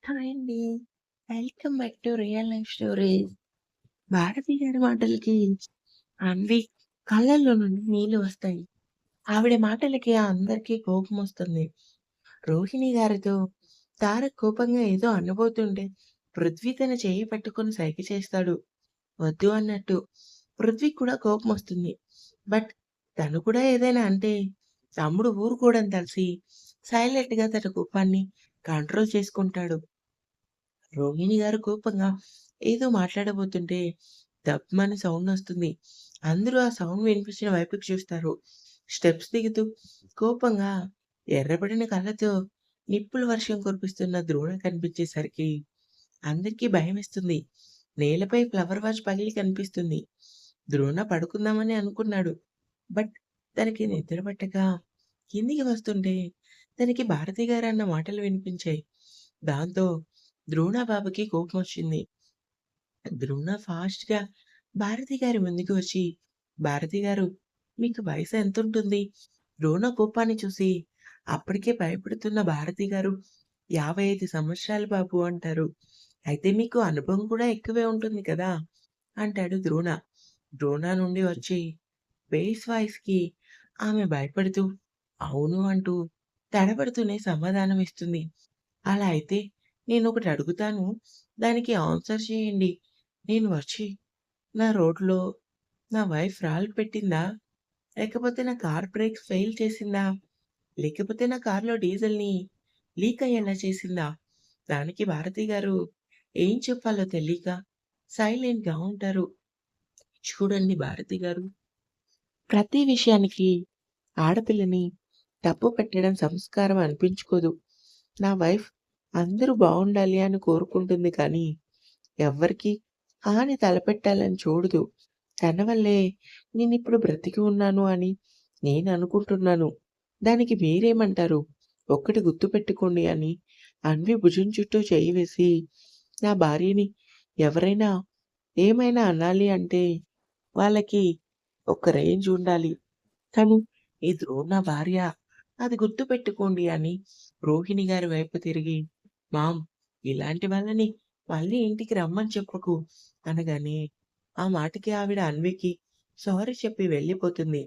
Hi అండి. Welcome back to real life stories. Bharati గారి మాటలకి అన్వి కళ్ళల్లో నుండి నీళ్ళు వస్తాయి. ఆవిడ మాటలకి అందరికీ కోపమొస్తుంది. రోహిణి గారితో తారక్ కోపంగా ఏదో అనబోతుంటే పృథ్వీ తన చేయి పట్టుకొని సైకి చేస్తాడు. వద్దు అన్నట్టు. పృథ్వీ కూడా కోపం వస్తుంది బట్ తను కూడా ఏదైనా అంటే తమ్ముడు ఊరుకోవడం తెలిసి సైలెంట్‌గా తన కోపాన్ని కంట్రోల్ చేసుకుంటాడు. రోహిణి గారు కోపంగా ఏదో మాట్లాడబోతుంటే దబ్బమని సౌండ్ వస్తుంది అందరూ ఆ సౌండ్ వినిపించిన వైపుకి చూస్తారు. స్టెప్స్ దిగుతూ కోపంగా ఎర్రబడిన కళ్ళతో నిప్పుల వర్షం కురిపిస్తున్న ద్రోణ కనిపించేసరికి అందరికీ భయమేస్తుంది. నేలపై ఫ్లవర్ వాష్ పగిలి కనిపిస్తుంది. ద్రోణ పడుకుందామని అనుకున్నాడు. బట్ తనకి నిద్ర పట్టక కిందికి వస్తుంటే తనకి భారతి గారన్న మాటలు వినిపించాయి. దాంతో ద్రోణ బాబుకి కోపమొచ్చింది. ద్రోణ ఫాస్ట్‌గా భారతి గారి ముందుకు వచ్చి, భారతి గారు మీకు వయసు ఎంతుంటుంది? ద్రోణ కోపాన్ని చూసి అప్పటికే భయపడుతున్న భారతి గారు 55 సంవత్సరాలు బాబు అంటారు. అయితే మీకు అనుభవం కూడా ఎక్కువే ఉంటుంది కదా! అంటాడు ద్రోణ. ద్రోణ నుండి వచ్చి బేస్ వాయిస్‌కి ఆమె భయపడుతూ అవును అంటూ తడబడుతూనే సమాధానం ఇస్తుంది. అలా అయితే నేను ఒకటి అడుగుతాను. దానికి ఆన్సర్ చేయండి. నేను వచ్చి నా రోడ్‌లో నా వైఫ్ రాళ్ళు పెట్టిందా? లేకపోతే నా కార్ బ్రేక్ ఫెయిల్ చేసిందా? లేకపోతే నా కార్‌లో డీజిల్‌ని లీక్ అయ్యేలా చేసిందా? దానికి భారతి గారు ఏం చెప్పాలో తెలియక సైలెంట్‌గా ఉంటారు. చూడండి భారతి గారు ప్రతి విషయానికి ఆడపిల్లని డబ్బు పెట్టడం సంస్కారం అనిపించుకోదు. నా వైఫ్ అందరూ బాగుండాలి అని కోరుకుంటుంది కానీ, ఎవ్వరికీ హాని తలపెట్టాలని చూడదు. తన వల్లే నేనిప్పుడు బ్రతికి ఉన్నాను అని నేను అనుకుంటున్నాను దానికి మీరేమంటారు? ఒక్కటి గుర్తుపెట్టుకోండి అని అన్వి భుజం చుట్టూ చేయివేసి వేసి, నా భార్యని ఎవరైనా ఏమైనా అనాలి అంటే వాళ్ళకి ఒక రేంజ్ ఉండాలి. తను ఈ నా భార్య. అది గుర్తుపెట్టుకోండి అని రోహిణి గారి వైపు తిరిగి, మామ్ ఇలాంటి వాళ్ళని మళ్ళీ ఇంటికి రమ్మని చెప్పకు. అనగానే ఆ మాటకి ఆవిడ అన్వికి సారీ చెప్పి వెళ్ళిపోతుంది.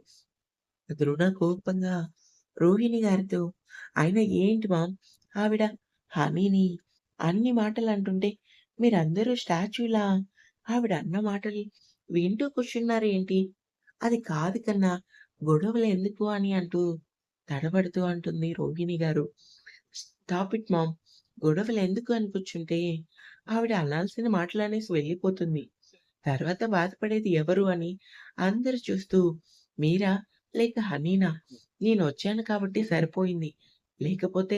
ద్రోణ కోపంగా రోహిణి గారితో అయినా ఏంటి మామ్ ఆవిడ హనీని అన్ని మాటలు అంటుంటే మీరందరూ స్టాచ్యూలా? ఆవిడ అన్న మాటలు వింటూ కూర్చున్నారు ఏంటి అది కాదు కన్నా గొడవలు ఎందుకు అని అంటూ తడబడుతూ అంటుంది రోహిణి గారు. స్టాప్ ఇట్ మామ్ గొడవలు ఎందుకు అనిపించుంటే ఆవిడ అనాల్సిన మాటలనేసి వెళ్ళిపోతుంది. తర్వాత బాధపడేది ఎవరు అని అందరు చూస్తూ మీరా? లేక హనీనా? నేను వచ్చాను కాబట్టి సరిపోయింది. లేకపోతే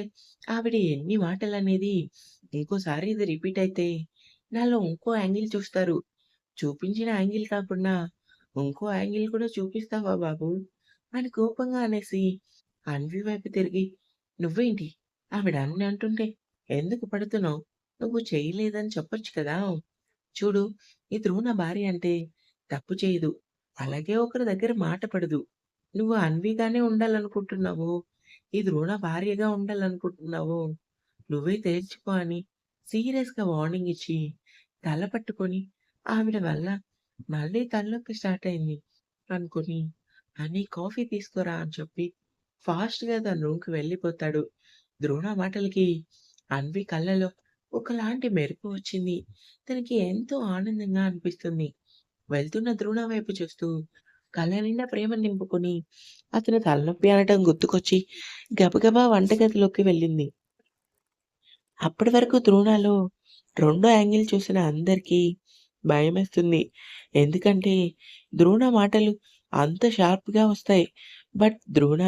ఆవిడ ఎన్ని మాటలు అనేది ఇంకోసారి ఇది రిపీట్ అయితే నాలో ఇంకో యాంగిల్ చూస్తారు. చూపించిన యాంగిల్ కాకుండా ఇంకో యాంగిల్ కూడా చూపిస్తావా బాబు? అని కోపంగా అనేసి అన్వి వైపు తిరిగి నువ్వేంటి ఆవిడ అన్ని అంటుంటే ఎందుకు పడుతున్నావు? నువ్వు చేయలేదని చెప్పొచ్చు కదా! చూడు ఈ నా భార్య అంటే తప్పు చేయదు. అలాగే ఒకరి దగ్గర మాట పడదు. నువ్వు అన్విగానే ఉండాలనుకుంటున్నావు ఈ ద్రోణ భార్యగా ఉండాలనుకుంటున్నావు నువ్వే తేల్చుకో అని సీరియస్‌గా వార్నింగ్ ఇచ్చి తల పట్టుకొని ఆవిడ వల్ల మళ్ళీ తలనొప్పి స్టార్ట్ అయింది అనుకుని అని కాఫీ తీసుకురా అని చెప్పి ఫాస్ట్‌గా తన రూమ్‌కి వెళ్ళిపోతాడు. ద్రోణ మాటలకి అన్వి కళ్ళలో ఒకలాంటి మెరుపు వచ్చింది. తనకి ఎంతో ఆనందంగా అనిపిస్తుంది. వెళ్తున్న ద్రోణ వైపు చూస్తూ కళ్ళ నిండా ప్రేమ నింపుకొని అతను తలనొప్పి అనటం గుర్తుకొచ్చి గబగబా వంటగదిలోకి వెళ్ళింది. అప్పటి వరకు ద్రోణలో రెండో యాంగిల్ చూసిన అందరికీ భయమేస్తుంది. ఎందుకంటే ద్రోణ మాటలు అంత షార్ప్‌గా వస్తాయి. బట్ ద్రోణ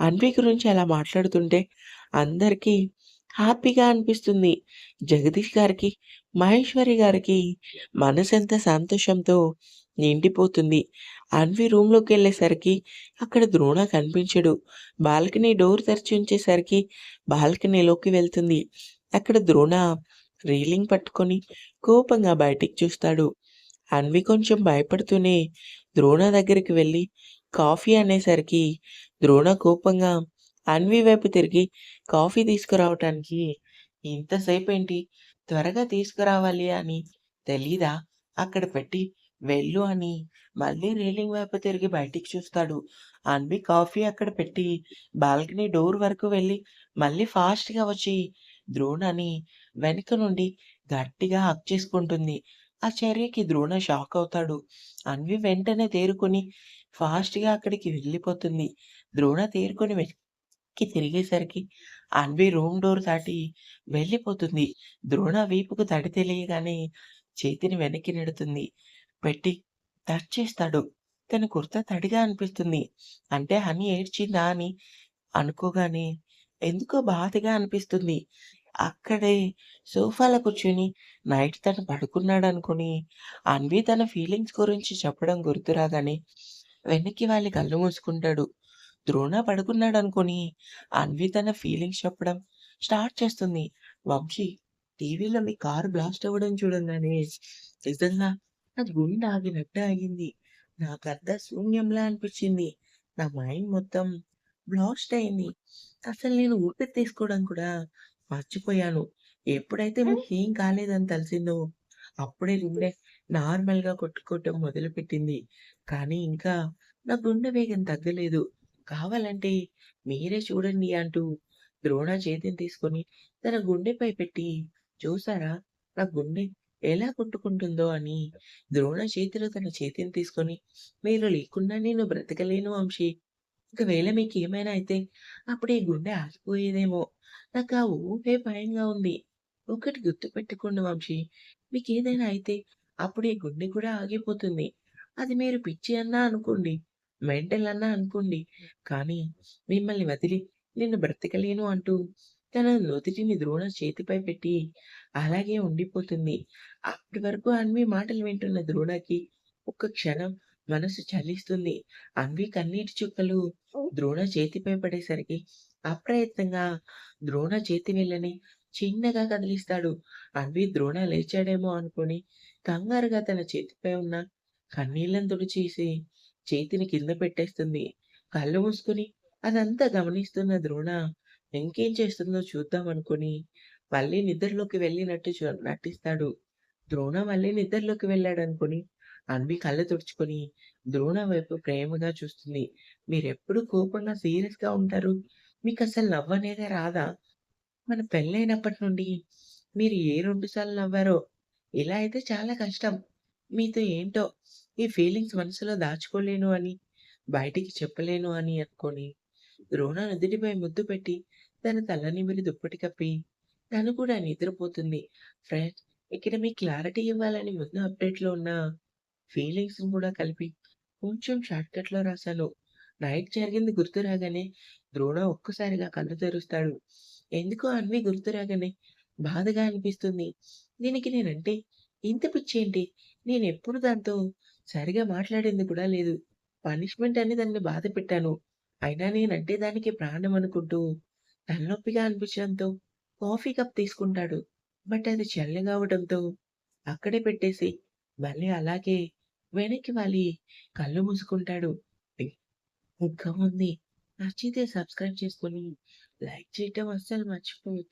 అన్వి గురించి అలా మాట్లాడుతుంటే అందరికీ హ్యాపీగా అనిపిస్తుంది. జగదీష్ గారికి, మహేశ్వరి గారికి మనసంతా సంతోషంతో నిండిపోతుంది. అన్వి రూమ్‌లోకెళ్ళేసరికి అక్కడ ద్రోణ కనిపించడు. బాల్కనీ డోర్ తెరిచి ఉంచేసరికి బాల్కనీలోకి వెళ్తుంది. అక్కడ ద్రోణ రీలింగ్ పట్టుకొని కోపంగా బయటికి చూస్తాడు. అన్వి కొంచెం భయపడుతూనే ద్రోణ దగ్గరికి వెళ్ళి కాఫీ అనేసరికి ద్రోణ కోపంగా అన్వి వైపు తిరిగి కాఫీ తీసుకురావటానికి ఇంతసేపు ఏంటి త్వరగా తీసుకురావాలి అని తెలీదా? అక్కడ పెట్టి వెళ్ళు అని మళ్ళీ రీలింగ్ వైపు తిరిగి బయటికి చూస్తాడు. అన్వి కాఫీ అక్కడ పెట్టి బాల్కనీ డోర్ వరకు వెళ్ళి మళ్ళీ ఫాస్ట్‌గా వచ్చి ద్రోణని వెనుక నుండి గట్టిగా హక్ చేసుకుంటుంది. ఆ చర్యకి ద్రోణ షాక్ అవుతాడు. అన్వి వెంటనే తేరుకొని ఫాస్ట్‌గా అక్కడికి వెళ్ళిపోతుంది. ద్రోణ తేరుకొని వెనక్కి తిరిగేసరికి అన్వి రూమ్ డోర్ దాటి వెళ్ళిపోతుంది. ద్రోణ వీపుకు తడి తెలియగానే చేతిని వెనక్కి నెడుతుంది. పెట్టి టచ్ చేస్తాడు. తన కుర్తా తడిగా అనిపిస్తుంది. అంటే హనీ ఏడ్చిందా అని అనుకోగానే ఎందుకో బాధగా అనిపిస్తుంది. అక్కడే సోఫాలో కూర్చొని నైట్ తను పడుకున్నాడు అనుకుని అన్వి తన ఫీలింగ్స్ గురించి చెప్పడం గుర్తురాగానే వెనక్కి వాళ్ళి కళ్ళు మూసుకుంటాడు. ద్రోణ పడుకున్నాడనుకుని అన్వి తన ఫీలింగ్స్ చెప్పడం స్టార్ట్ చేస్తుంది. వంశీ టీవీలో మీ కారు బ్లాస్ట్ అవ్వడం చూడంగానే నిజంగా నా గుండె ఆగినట్టు ఆగింది. నాకంతా శూన్యంలా అనిపించింది. నా మైండ్ మొత్తం బ్లాస్ట్ అయింది. అసలు నేను ఊపిరి తీసుకోవడం కూడా మర్చిపోయాను. ఎప్పుడైతే మీకేం కాలేదని తెలిసిందో అప్పుడే గుండె నార్మల్‌గా కొట్టుకోవటం మొదలుపెట్టింది. కానీ ఇంకా నా గుండె వేగం తగ్గలేదు. కావాలంటే మీరే చూడండి అంటూ ద్రోణ చేతిని తీసుకొని తన గుండెపై పెట్టి చూసారా నా గుండె ఎలా కొట్టుకుంటుందో అని ద్రోణ చేతిలో తన చేతిని తీసుకొని మీరు లేకుండా నేను బ్రతకలేను వంశీ. ఒకవేళ ఏమైనా అయితే అప్పుడు ఈ గుండె ఆగిపోయేదేమో. నాకు ఆ ఊహే భయంగా ఉంది. ఒకటి గుర్తుపెట్టుకోండి వంశీ. మీకేదైనా అయితే అప్పుడు ఈ గుండె కూడా ఆగిపోతుంది. అది మీరు పిచ్చి అన్నా అనుకోండి, మెంటల్ అన్నా అనుకోండి. కానీ మిమ్మల్ని వదిలి నిన్ను బ్రతకలేను అంటూ తన నుదిటిని ద్రోణ చేతిపై పెట్టి అలాగే ఉండిపోతుంది. అప్పటి వరకు అన్వి మాటలు వింటున్న ద్రోణకి ఒక్క క్షణం మనసు చలిస్తుంది. అన్వి కన్నీటి చుక్కలు ద్రోణ చేతిపై పడేసరికి అప్రయత్నంగా ద్రోణ చేతి వెళ్ళని చిన్నగా కదిలిస్తాడు. అవి ద్రోణ లేచాడేమో అనుకుని కంగారుగా తన చేతిపై ఉన్న కన్నీళ్ళను తుడిచేసి చేతిని కింద పెట్టేస్తుంది. కళ్ళు మూసుకొని అదంతా గమనిస్తున్న ద్రోణ ఇంకేం చేస్తుందో చూద్దాం అనుకుని మళ్ళీ నిద్రలోకి వెళ్ళినట్టు నటిస్తాడు. ద్రోణ మళ్ళీ నిద్రలోకి వెళ్ళాడు అనుకుని అన్వి కళ్ళు తుడుచుకొని ద్రోణ వైపు ప్రేమగా చూస్తుంది. మీరెప్పుడు కోపంగా సీరియస్‌గా ఉంటారు. మీకు అసలు నవ్వనేదే రాదా? మన పెళ్ళైనప్పటి నుండి మీరు ఏ 2 సార్లు నవ్వారో. ఇలా అయితే చాలా కష్టం. మీతో ఏంటో ఈ ఫీలింగ్స్ మనసులో దాచుకోలేను అని, బయటికి చెప్పలేను అని అనుకొని ద్రోణ నుదుటిపై ముద్దు పెట్టి తన తలనిమిరి దుప్పటి కప్పి తను కూడా నిద్రపోతుంది. ఫ్రెండ్స్ ఇక్కడ మీకు క్లారిటీ ఇవ్వాలని ముందు అప్డేట్‌లో ఉన్న ఫీలింగ్స్‌ని కూడా కలిపి కొంచెం షార్ట్‌కట్‌లో రాశాను. నైట్ జరిగింది గుర్తు రాగానే ద్రోణ ఒక్కసారిగా కళ్ళు తెరుస్తాడు. ఎందుకో అన్వి గుర్తు రాగానే బాధగా అనిపిస్తుంది. దీనికి నేనంటే ఇంత పిచ్చేంటి? నేనెప్పుడు దాంతో సరిగా మాట్లాడింది కూడా లేదు. పనిష్మెంట్ అని దాన్ని బాధ పెట్టాను. అయినా నేనంటే దానికి ప్రాణం అనుకుంటూ తలనొప్పిగా అనిపించడంతో కాఫీ కప్ తీసుకుంటాడు. బట్ అది చల్లగా అవడంతో అక్కడే పెట్టేసి మళ్ళీ అలాగే వెనక్కి వాలి కళ్ళు మూసుకుంటాడు. ఇంకా ఉంది. నచ్చితే సబ్స్క్రైబ్ చేసుకొని like Jada was so much food.